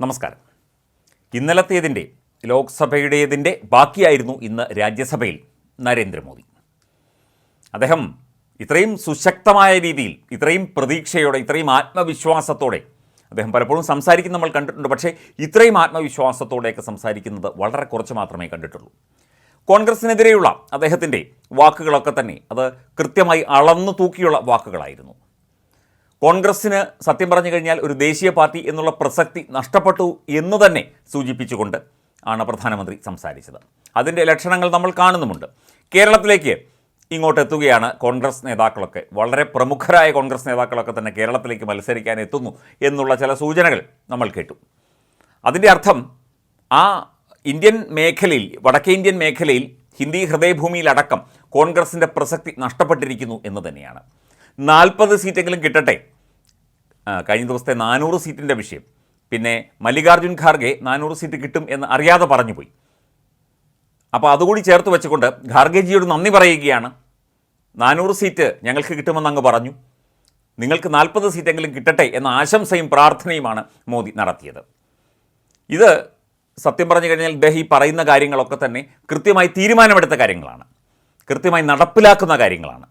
നമസ്കാരം. ഇന്നലത്തേതിന്റെ ലോക്സഭയുടേതിന്റെ ബാക്കിയായിരുന്നു ഇന്ന് രാജ്യസഭയിൽ നരേന്ദ്രമോദി. അദ്ദേഹം ഇത്രയും സുശക്തമായ രീതിയിൽ ഇത്രയും പ്രതീക്ഷയോടെ ഇത്രയും ആത്മവിശ്വാസത്തോടെ അദ്ദേഹം പലപ്പോഴും സംസാരിക്കുന്ന നമ്മൾ കണ്ടിട്ടുണ്ട് പക്ഷേ ഇത്രയും ആത്മവിശ്വാസത്തോടെയൊക്കെ സംസാരിക്കുന്നത് വളരെ കുറച്ച് മാത്രമേ കണ്ടിട്ടുള്ളൂ. കോൺഗ്രസിനെതിരെയുള്ള അദ്ദേഹത്തിന്റെ വാക്കുകളൊക്കെ തന്നെ അത് കൃത്യമായി അളന്നു തൂക്കിയുള്ള വാക്കുകളായിരുന്നു. കോൺഗ്രസ്സിന് സത്യം പറഞ്ഞു കഴിഞ്ഞാൽ ഒരു ദേശീയ പാർട്ടി എന്നുള്ള പ്രസക്തി നഷ്ടപ്പെട്ടു എന്ന് തന്നെ സൂചിപ്പിച്ചുകൊണ്ട് ആണ് പ്രധാനമന്ത്രി സംസാരിച്ചത്. അതിന്റെ ലക്ഷണങ്ങൾ നമ്മൾ കാണുന്നുമുണ്ട്. കേരളത്തിലേക്ക് ഇങ്ങോട്ട് എത്തുകയാണ് കോൺഗ്രസ് നേതാക്കളൊക്കെ. വളരെ പ്രമുഖരായ കോൺഗ്രസ് നേതാക്കളൊക്കെ തന്നെ കേരളത്തിലേക്ക് മത്സരിക്കാൻ എത്തുന്നു എന്നുള്ള ചില സൂചനകൾ നമ്മൾ കേട്ടു. അതിന്റെ അർത്ഥം ആ ഇന്ത്യൻ മേഖലയിൽ വടക്കേ ഇന്ത്യൻ മേഖലയിൽ ഹിന്ദി ഹൃദയഭൂമിയിലടക്കം കോൺഗ്രസിന്റെ പ്രസക്തി നഷ്ടപ്പെട്ടിരിക്കുന്നു എന്ന് തന്നെയാണ്. നാൽപ്പത് സീറ്റെങ്കിലും കിട്ടട്ടെ കഴിഞ്ഞ ദിവസത്തെ നാനൂറ് സീറ്റിന്റെ വിഷയം. പിന്നെ മല്ലികാർജുൻ ഖാർഗെ നാനൂറ് സീറ്റ് കിട്ടും എന്ന് അറിയാതെ പറഞ്ഞു പോയി. അപ്പോൾ അതുകൂടി ചേർത്ത് വെച്ചുകൊണ്ട് ഖാർഗെജിയോട് നന്ദി പറയുകയാണ്. നാനൂറ് സീറ്റ് ഞങ്ങൾക്ക് കിട്ടുമെന്ന് അങ്ങ് പറഞ്ഞു. നിങ്ങൾക്ക് നാൽപ്പത് സീറ്റെങ്കിലും കിട്ടട്ടെ എന്ന ആശംസയും പ്രാർത്ഥനയുമാണ് മോദി നടത്തിയത്. ഇത് സത്യം പറഞ്ഞു കഴിഞ്ഞാൽ ഈ പറയുന്ന കാര്യങ്ങളൊക്കെ തന്നെ കൃത്യമായി തീരുമാനമെടുത്ത കാര്യങ്ങളാണ്. കൃത്യമായി നടപ്പിലാക്കുന്ന കാര്യങ്ങളാണ്.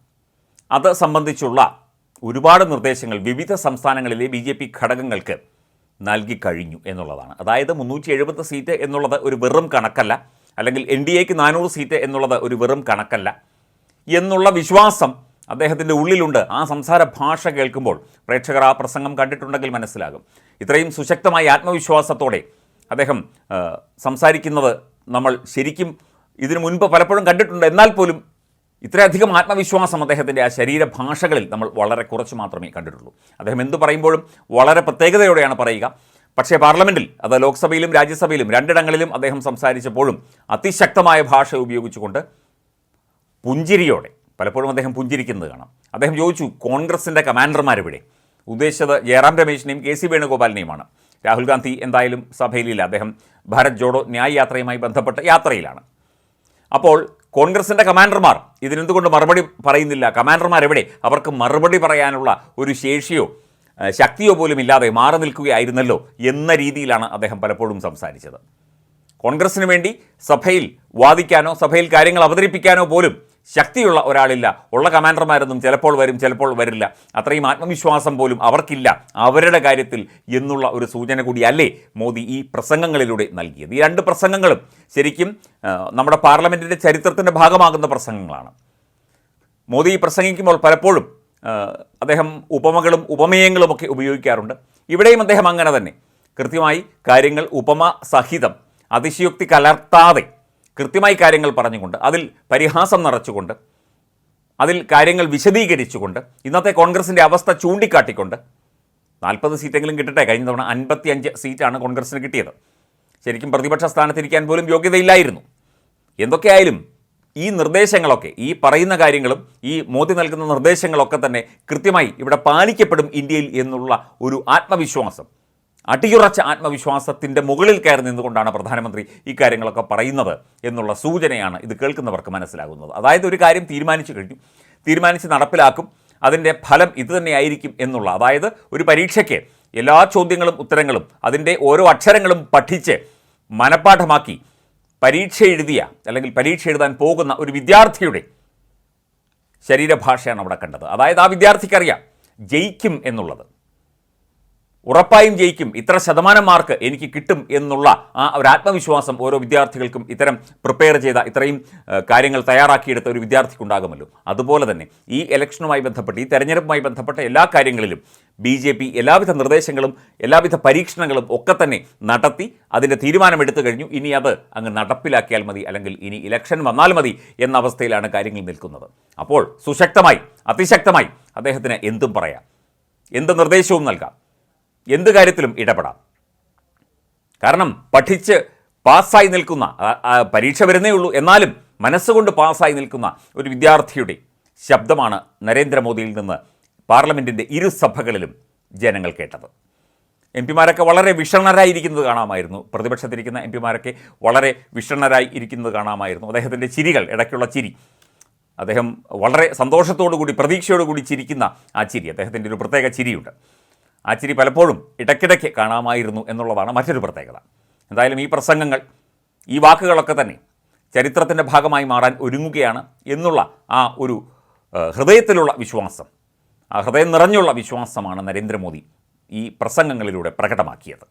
അത് സംബന്ധിച്ചുള്ള ഒരുപാട് നിർദ്ദേശങ്ങൾ വിവിധ സംസ്ഥാനങ്ങളിലെ ബി ജെ പി ഘടകങ്ങൾക്ക് നൽകിക്കഴിഞ്ഞു എന്നുള്ളതാണ്. അതായത് മുന്നൂറ്റി എഴുപത് സീറ്റ് എന്നുള്ളത് ഒരു വെറും കണക്കല്ല. അല്ലെങ്കിൽ എൻ ഡി എക്ക് നാനൂറ് സീറ്റ് എന്നുള്ളത് ഒരു വെറും കണക്കല്ല. എന്നുള്ള വിശ്വാസം അദ്ദേഹത്തിന്റെ ഉള്ളിലുണ്ട്. ആ സംസാര ഭാഷ കേൾക്കുമ്പോൾ പ്രേക്ഷകർ ആ പ്രസംഗം കണ്ടിട്ടുണ്ടെങ്കിൽ മനസ്സിലാകും. ഇത്രയും സുശക്തമായ ആത്മവിശ്വാസത്തോടെ അദ്ദേഹം സംസാരിക്കുന്നത് നമ്മൾ ശരിക്കും ഇതിനു മുൻപ് പലപ്പോഴും കണ്ടിട്ടുണ്ട്. എന്നാൽ പോലും ഇത്രയധികം ആത്മവിശ്വാസം അദ്ദേഹത്തിന്റെ ആ ശരീരഭാഷകളിൽ നമ്മൾ വളരെ കുറച്ച് മാത്രമേ കണ്ടിട്ടുള്ളൂ. അദ്ദേഹം എന്തു പറയുമ്പോഴും വളരെ പ്രത്യേകതയോടെയാണ് പറയുക. പക്ഷേ പാർലമെന്റിൽ അത് ലോക്സഭയിലും രാജ്യസഭയിലും രണ്ടിടങ്ങളിലും അദ്ദേഹം സംസാരിച്ചപ്പോഴും അതിശക്തമായ ഭാഷ ഉപയോഗിച്ചുകൊണ്ട് പുഞ്ചിരിയോടെ പലപ്പോഴും അദ്ദേഹം പുഞ്ചിരിക്കുന്നത് കാണാം. അദ്ദേഹം ചോദിച്ചു കോൺഗ്രസിന്റെ കമാൻഡർമാരെവിടെ ഉദ്ദേശിച്ചത് ജയറാം രമേശിനെയും കെ സി വേണുഗോപാലിനെയുമാണ്. രാഹുൽ ഗാന്ധി എന്തായാലും സഭയിലില്ല. അദ്ദേഹം ഭാരത് ജോഡോ ന്യായ യാത്രയുമായി ബന്ധപ്പെട്ട യാത്രയിലാണ്. അപ്പോൾ കോൺഗ്രസിന്റെ കമാൻഡർമാർ ഇതിനെന്തുകൊണ്ട് മറുപടി പറയുന്നില്ല? കമാൻഡർമാർ എവിടെ അവർക്ക് മറുപടി പറയാനുള്ള ഒരു ശേഷിയോ ശക്തിയോ പോലും ഇല്ലാതെ മാറി നിൽക്കുകയായിരുന്നല്ലോ എന്ന രീതിയിലാണ് അദ്ദേഹം പലപ്പോഴും സംസാരിച്ചത്. കോൺഗ്രസിന് വേണ്ടി സഭയിൽ വാദിക്കാനോ സഭയിൽ കാര്യങ്ങൾ അവതരിപ്പിക്കാനോ പോലും ശക്തിയുള്ള ഒരാളില്ല. ഉള്ള കമാൻഡർമാരൊന്നും ചിലപ്പോൾ വരും ചിലപ്പോൾ വരില്ല. അത്രയും ആത്മവിശ്വാസം പോലും അവർക്കില്ല. അവരുടെ കാര്യത്തിൽ എന്നുള്ള ഒരു സൂചന കൂടിയല്ലേ മോദി ഈ പ്രസംഗങ്ങളിലൂടെ നൽകിയത്. ഈ രണ്ട് പ്രസംഗങ്ങളും ശരിക്കും നമ്മുടെ പാർലമെന്റിന്റെ ചരിത്രത്തിന്റെ ഭാഗമാകുന്ന പ്രസംഗങ്ങളാണ്. മോദി പ്രസംഗിക്കുമ്പോൾ പലപ്പോഴും അദ്ദേഹം ഉപമകളും ഉപമേയങ്ങളുമൊക്കെ ഉപയോഗിക്കാറുണ്ട്. ഇവിടെയും അദ്ദേഹം അങ്ങനെ തന്നെ. കൃത്യമായി കാര്യങ്ങൾ ഉപമ സഹിതം അതിശയോക്തി കലർത്താതെ കൃത്യമായി കാര്യങ്ങൾ പറഞ്ഞുകൊണ്ട് അതിൽ പരിഹാസം നിറച്ചുകൊണ്ട് അതിൽ കാര്യങ്ങൾ വിശദീകരിച്ചുകൊണ്ട് ഇന്നത്തെ കോൺഗ്രസിന്റെ അവസ്ഥ ചൂണ്ടിക്കാട്ടിക്കൊണ്ട് നാൽപ്പത് സീറ്റെങ്കിലും കിട്ടട്ടെ. കഴിഞ്ഞ തവണ അൻപത്തിയഞ്ച് സീറ്റാണ് കോൺഗ്രസിന് കിട്ടിയത്. ശരിക്കും പ്രതിപക്ഷ സ്ഥാനത്തിരിക്കാൻ പോലും യോഗ്യതയില്ലായിരുന്നു. എന്തൊക്കെയായാലും ഈ നിർദ്ദേശങ്ങളൊക്കെ ഈ പറയുന്ന കാര്യങ്ങളും ഈ മോദി നൽകുന്ന നിർദ്ദേശങ്ങളൊക്കെ തന്നെ കൃത്യമായി ഇവിടെ പാലിക്കപ്പെടും ഇന്ത്യയിൽ എന്നുള്ള ഒരു ആത്മവിശ്വാസം. അടിയുറച്ച ആത്മവിശ്വാസത്തിന്റെ മുകളിൽ കയറി നിന്നുകൊണ്ടാണ് പ്രധാനമന്ത്രി ഈ കാര്യങ്ങളൊക്കെ പറയുന്നത് എന്നുള്ള സൂചനയാണ് ഇത് കേൾക്കുന്നവർക്ക് മനസ്സിലാകുന്നത്. അതായത് ഒരു കാര്യം തീരുമാനിച്ചു കഴിഞ്ഞു. തീരുമാനിച്ച് നടപ്പിലാക്കും. അതിന്റെ ഫലം ഇത് തന്നെയായിരിക്കും എന്നുള്ള അതായത് ഒരു പരീക്ഷയ്ക്ക് എല്ലാ ചോദ്യങ്ങളും ഉത്തരങ്ങളും അതിന്റെ ഓരോ അക്ഷരങ്ങളും പഠിച്ച് മനഃപ്പാഠമാക്കി പരീക്ഷ എഴുതിയ അല്ലെങ്കിൽ പരീക്ഷ എഴുതാൻ പോകുന്ന ഒരു വിദ്യാർത്ഥിയുടെ ശരീരഭാഷയാണ് അവിടെ കണ്ടത്. അതായത് ആ വിദ്യാർത്ഥിക്കറിയാം ജയിക്കും എന്നുള്ളത്. ഉറപ്പായും ജയിക്കും. ഇത്ര ശതമാനം മാർക്ക് എനിക്ക് കിട്ടും എന്നുള്ള ആ ഒരു ആത്മവിശ്വാസം ഓരോ വിദ്യാർത്ഥികൾക്കും ഇത്തരം പ്രിപ്പയർ ചെയ്ത ഇത്രയും കാര്യങ്ങൾ തയ്യാറാക്കിയെടുത്ത ഒരു വിദ്യാർത്ഥിക്കുണ്ടാകുമല്ലോ. അതുപോലെ തന്നെ ഈ ഇലക്ഷനുമായി ബന്ധപ്പെട്ട് ഈ തെരഞ്ഞെടുപ്പുമായി ബന്ധപ്പെട്ട എല്ലാ കാര്യങ്ങളിലും ബി ജെ പി എല്ലാവിധ നിർദ്ദേശങ്ങളും എല്ലാവിധ പരീക്ഷണങ്ങളും ഒക്കെ തന്നെ നടത്തി അതിന്റെ തീരുമാനമെടുത്തു കഴിഞ്ഞു. ഇനി അത് അങ്ങ് നടപ്പിലാക്കിയാൽ മതി അല്ലെങ്കിൽ ഇനി ഇലക്ഷൻ വന്നാൽ മതി എന്ന അവസ്ഥയിലാണ് കാര്യങ്ങൾ നിൽക്കുന്നത്. അപ്പോൾ സുശക്തമായി അതിശക്തമായി അദ്ദേഹത്തിന് എന്തും പറയാം. എന്ത് നിർദ്ദേശവും നൽകാം. എന്ത് കാര്യത്തിലും ഇടപെടാം. കാരണം പഠിച്ച് പാസ്സായി നിൽക്കുന്ന പരീക്ഷ വരുന്നേ ഉള്ളൂ. എന്നാലും മനസ്സുകൊണ്ട് പാസ്സായി നിൽക്കുന്ന ഒരു വിദ്യാർത്ഥിയുടെ ശബ്ദമാണ് നരേന്ദ്രമോദിയിൽ നിന്ന് പാർലമെന്റിന്റെ ഇരു സഭകളിലും ജനങ്ങൾ കേട്ടത്. എം പിമാരൊക്കെ വളരെ വിഷണ്ണരായിരിക്കുന്നത് കാണാമായിരുന്നു. പ്രതിപക്ഷത്തിരിക്കുന്ന എം പിമാരൊക്കെ വളരെ വിഷണ്ണരായി ഇരിക്കുന്നത് കാണാമായിരുന്നു. അദ്ദേഹത്തിന്റെ ചിരികൾ ഇടയ്ക്കുള്ള ചിരി. അദ്ദേഹം വളരെ സന്തോഷത്തോടു കൂടി പ്രതീക്ഷയോടുകൂടി ചിരിക്കുന്ന ആ ചിരി. അദ്ദേഹത്തിന്റെ ഒരു പ്രത്യേക ചിരിയുണ്ട്. ആ ചിരി പലപ്പോഴും ഇടയ്ക്കിടയ്ക്ക് കാണാമായിരുന്നു എന്നുള്ളതാണ് മറ്റൊരു പ്രത്യേകത. എന്തായാലും ഈ പ്രസംഗങ്ങൾ ഈ വാക്കുകളൊക്കെ തന്നെ ചരിത്രത്തിന്റെ ഭാഗമായി മാറാൻ ഒരുങ്ങുകയാണ് എന്നുള്ള ആ ഒരു ഹൃദയത്തിലുള്ള വിശ്വാസം ആ ഹൃദയം നിറഞ്ഞുള്ള വിശ്വാസമാണ് നരേന്ദ്രമോദി ഈ പ്രസംഗങ്ങളിലൂടെ പ്രകടമാക്കിയത്.